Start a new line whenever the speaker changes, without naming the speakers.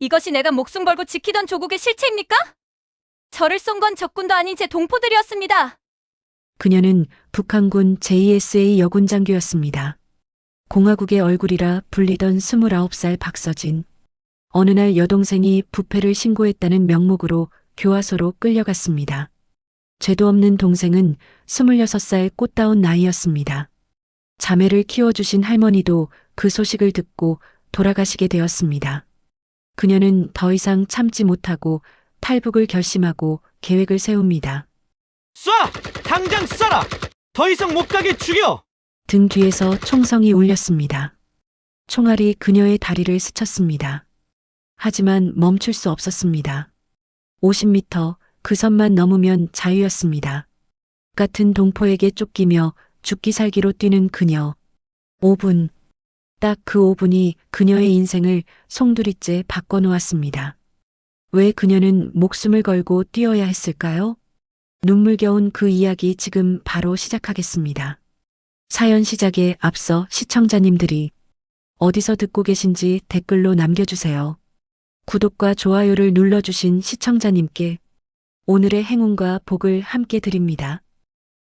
이것이 내가 목숨 걸고 지키던 조국의 실체입니까? 저를 쏜 건 적군도 아닌 제 동포들이었습니다.
그녀는 북한군 JSA 여군 장교였습니다. 공화국의 얼굴이라 불리던 29살 박서진. 어느 날 여동생이 부패를 신고했다는 명목으로 교화소로 끌려갔습니다. 죄도 없는 동생은 26살 꽃다운 나이였습니다. 자매를 키워주신 할머니도 그 소식을 듣고 돌아가시게 되었습니다. 그녀는 더 이상 참지 못하고 탈북을 결심하고 계획을 세웁니다.
쏴! 당장 쏴라! 더 이상 못 가게 죽여!
등 뒤에서 총성이 울렸습니다. 총알이 그녀의 다리를 스쳤습니다. 하지만 멈출 수 없었습니다. 50m 그 선만 넘으면 자유였습니다. 같은 동포에게 쫓기며 죽기 살기로 뛰는 그녀. 5분. 딱 그 5분이 그녀의 인생을 송두리째 바꿔놓았습니다. 왜 그녀는 목숨을 걸고 뛰어야 했을까요? 눈물겨운 그 이야기 지금 바로 시작하겠습니다. 사연 시작에 앞서 시청자님들이 어디서 듣고 계신지 댓글로 남겨주세요. 구독과 좋아요를 눌러주신 시청자님께 오늘의 행운과 복을 함께 드립니다.